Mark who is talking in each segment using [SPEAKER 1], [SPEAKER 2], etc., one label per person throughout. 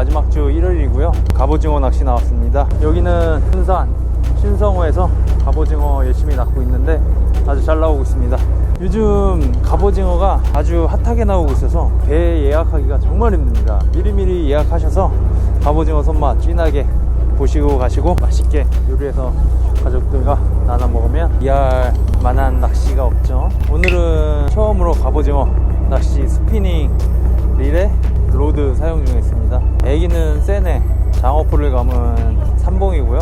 [SPEAKER 1] 마지막 주 일요일이고요. 갑오징어 낚시 나왔습니다. 여기는 순산 신성호에서 갑오징어 열심히 낚고 있는데 아주 잘 나오고 있습니다. 요즘 갑오징어가 아주 핫하게 나오고 있어서 배 예약하기가 정말 힘듭니다. 미리미리 예약하셔서 갑오징어 손맛 진하게 보시고 가시고 맛있게 요리해서 가족들과 나눠 먹으면 이할 만한 낚시가 없죠. 오늘은 처음으로 갑오징어 낚시 스피닝 애기는 세네 장어풀을 감은 삼봉이고요.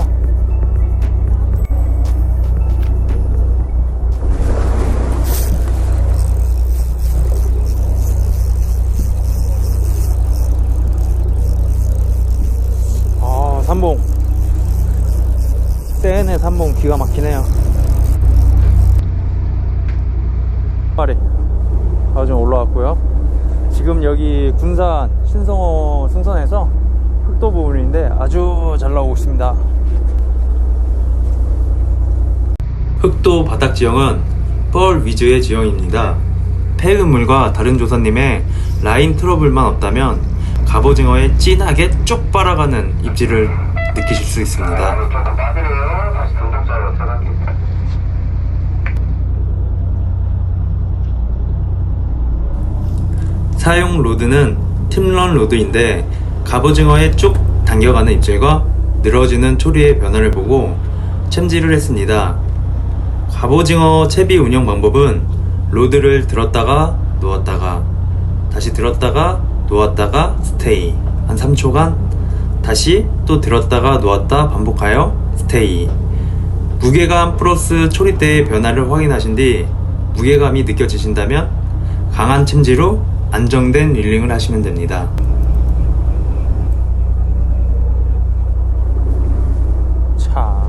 [SPEAKER 1] 아 삼봉 세네 삼봉 기가 막히네요. 마리 아주 올라왔고요. 지금 여기 군산 신성호 승선에서 흑도 부분인데 아주 잘 나오고 있습니다.
[SPEAKER 2] 흑도 바닥 지형은 뻘 위주의 지형입니다. 폐음물과 다른 조사님의 라인 트러블만 없다면 갑오징어에 진하게 쪽 빨아가는 입질을 느끼실 수 있습니다. 사용 로드는 팀런 로드인데 갑오징어에 쭉 당겨가는 입질과 늘어지는 초리의 변화를 보고 챔질을 했습니다. 갑오징어 채비 운영 방법은 로드를 들었다가 놓았다가 다시 들었다가 놓았다가 스테이 한 3초간 다시 또 들었다가 놓았다 반복하여 스테이 무게감 플러스 초리대의 변화를 확인하신 뒤 무게감이 느껴지신다면 강한 챔지로 안정된 릴링을 하시면 됩니다.
[SPEAKER 1] 차.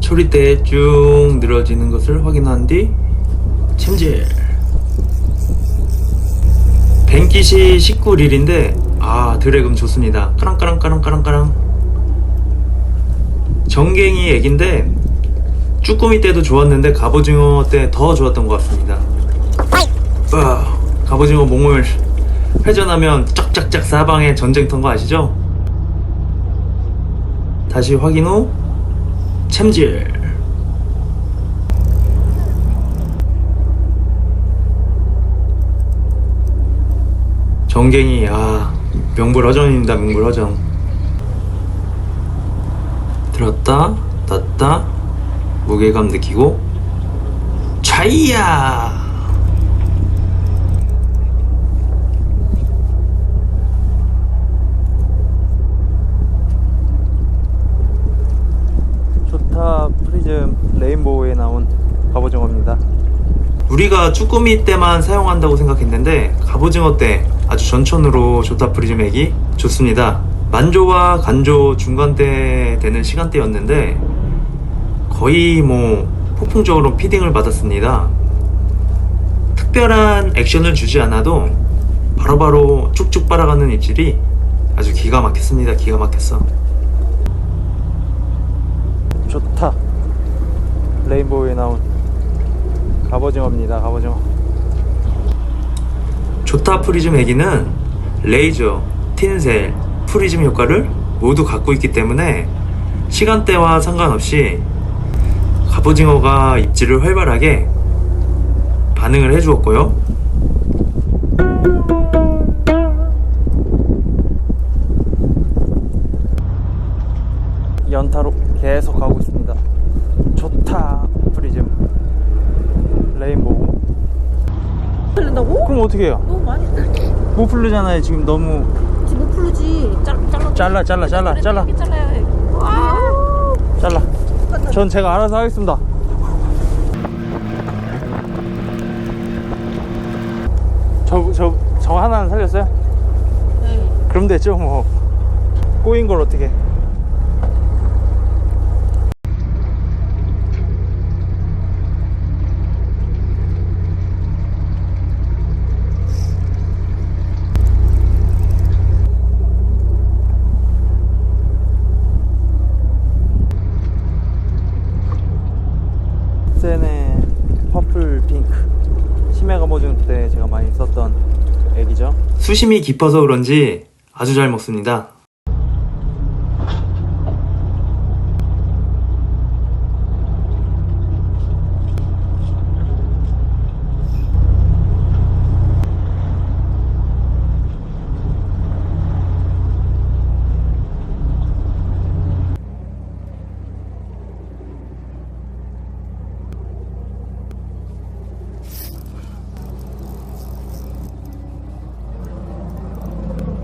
[SPEAKER 2] 초리대에 쭉 늘어지는 것을 확인한 뒤 챔질 뱅킷이 19릴인데 아 드래금 좋습니다 까랑까랑까랑까랑까랑 정갱이 액인데 쭈꾸미 때도 좋았는데 갑오징어 때 더 좋았던 것 같습니다. 아, 갑오징어 몸을 회전하면 짝짝짝 사방에 전쟁터인 거 아시죠? 다시 확인 후 챔질. 정갱이 아 명불허전입니다 명불허전. 들었다 놨다 무게감 느끼고 차이야
[SPEAKER 1] 좋다 프리즘 레인보우에 나온 갑오징어입니다.
[SPEAKER 2] 우리가 쭈꾸미 때만 사용한다고 생각했는데 갑오징어 때 아주 전천으로 좋다 프리즘액이 좋습니다. 만조와 간조 중간대 되는 시간대였는데 거의 뭐 폭풍적으로 피딩을 받았습니다. 특별한 액션을 주지 않아도 바로바로 쭉쭉 빨아가는 입질이 아주 기가 막혔습니다. 기가 막혔어.
[SPEAKER 1] 좋다 레인보우에 나온 갑오징어입니다. 갑오징어.
[SPEAKER 2] 조타 프리즘 애기는 레이저, 틴셀, 프리즘 효과를 모두 갖고 있기 때문에 시간대와 상관없이 갑오징어가 입질을 활발하게 반응을 해주었고요.
[SPEAKER 1] 연타로 계속 가고 있습니다. 좋다 프리즘 레인보우.
[SPEAKER 3] 풀린다고?
[SPEAKER 1] 그럼 어떻게 해요?
[SPEAKER 3] 너무 많이
[SPEAKER 1] 못 풀르잖아요. 지금 너무
[SPEAKER 3] 지금 못 풀르지 잘, 잘라
[SPEAKER 1] 잘라 잘라 잘라 잘라
[SPEAKER 3] 와.
[SPEAKER 1] 잘라. 전 제가 알아서 하겠습니다. 저, 저, 저 하나는 살렸어요?
[SPEAKER 3] 네.
[SPEAKER 1] 그럼 됐죠, 뭐. 꼬인 걸 어떻게. 펜센의 퍼플 핑크. 치매 가보증 때 제가 많이 썼던 애기죠.
[SPEAKER 2] 수심이 깊어서 그런지 아주 잘 먹습니다.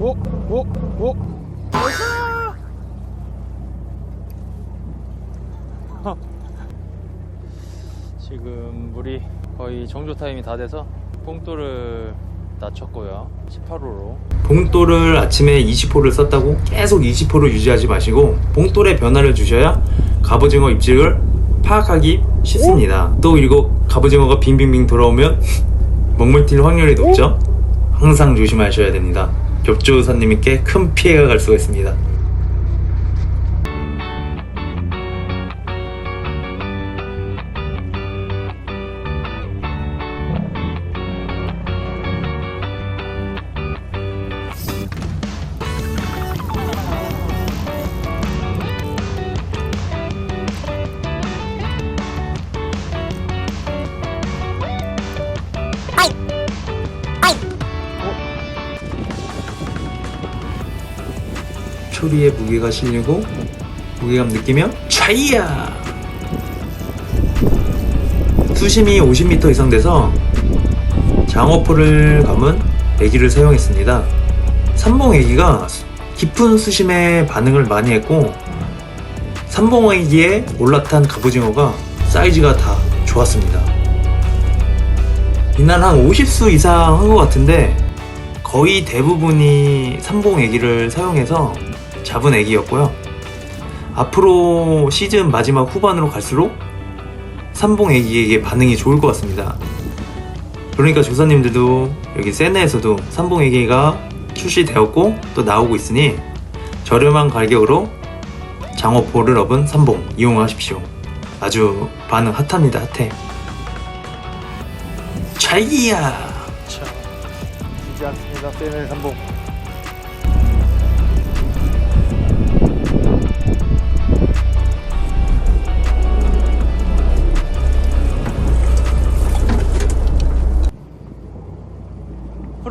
[SPEAKER 1] 오, 오, 오. 지금 물이 거의 정조 타임이 다 돼서 뽕돌을 낮췄고요. 18호로.
[SPEAKER 2] 봉돌을 아침에 20호를 썼다고 계속 20호를 유지하지 마시고 봉돌에 변화를 주셔야 갑오징어 입질을 파악하기 쉽습니다. 또 그리고 갑오징어가 빙빙빙 돌아오면 먹물 튈 확률이 높죠. 항상 조심하셔야 됩니다. 겹조사님께 큰 피해가 갈 수가 있습니다. 초리에 무게가 실리고 무게감 느끼면 차이야! 수심이 50m 이상 돼서 장어포를 감은 애기를 사용했습니다. 삼봉 애기가 깊은 수심에 반응을 많이 했고 삼봉 애기에 올라탄 갑오징어가 사이즈가 다 좋았습니다. 이날 한 50수 이상 한 것 같은데 거의 대부분이 삼봉 애기를 사용해서 잡은 애기였고요. 앞으로 시즌 마지막 후반으로 갈수록 삼봉 애기에게 반응이 좋을 것 같습니다. 그러니까 조사님들도 여기 세네에서도 삼봉 애기가 출시되었고 또 나오고 있으니 저렴한 가격으로 장어포를 업은 삼봉 이용하십시오. 아주 반응 핫합니다, 핫해. 차이야!
[SPEAKER 1] 자, 지지 않습니다. 세네 삼봉.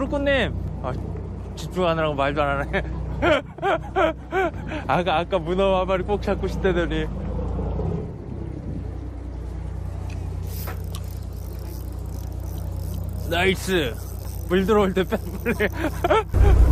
[SPEAKER 1] 프루코님, 아, 집중하느라고 말도 안 하네. 아까 아까 문어 한 마리 꼭 잡고 싶다더니. 나이스. 물 들어올 때 빼버려.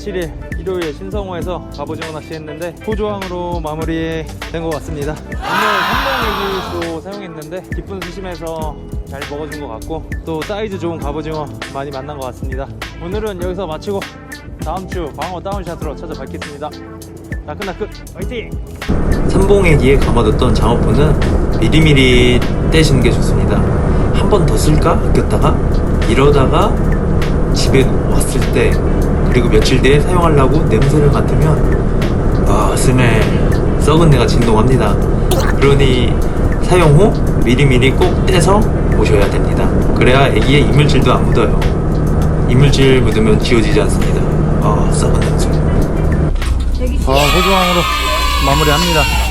[SPEAKER 1] 10월 27일 일요일 신성호에서 갑오징어 낚시했는데 포조항으로 마무리된 것 같습니다. 오늘 얘기도 사용했는데 깊은 수심에서 잘 먹어준 것 같고 또 사이즈 좋은 갑오징어 많이 만난 것 같습니다. 오늘은 여기서 마치고 다음 주 광어 다운샷으로 찾아뵙겠습니다. 나끈나끈 화이팅!
[SPEAKER 2] 삼봉애기에 감아뒀던 장어포는 미리미리 떼시는 게 좋습니다. 한 번 더 쓸까 아꼈다가 이러다가 집에 왔을 때 그리고 며칠 뒤에 사용하려고 냄새를 맡으면 아 스멜 썩은 내가 진동합니다. 그러니 사용 후 미리미리 꼭 떼서 오셔야 됩니다. 그래야 애기의 이물질도 안 묻어요. 이물질 묻으면 지워지지 않습니다. 아 썩은 냄새.
[SPEAKER 1] 아, 호주항으로 마무리합니다.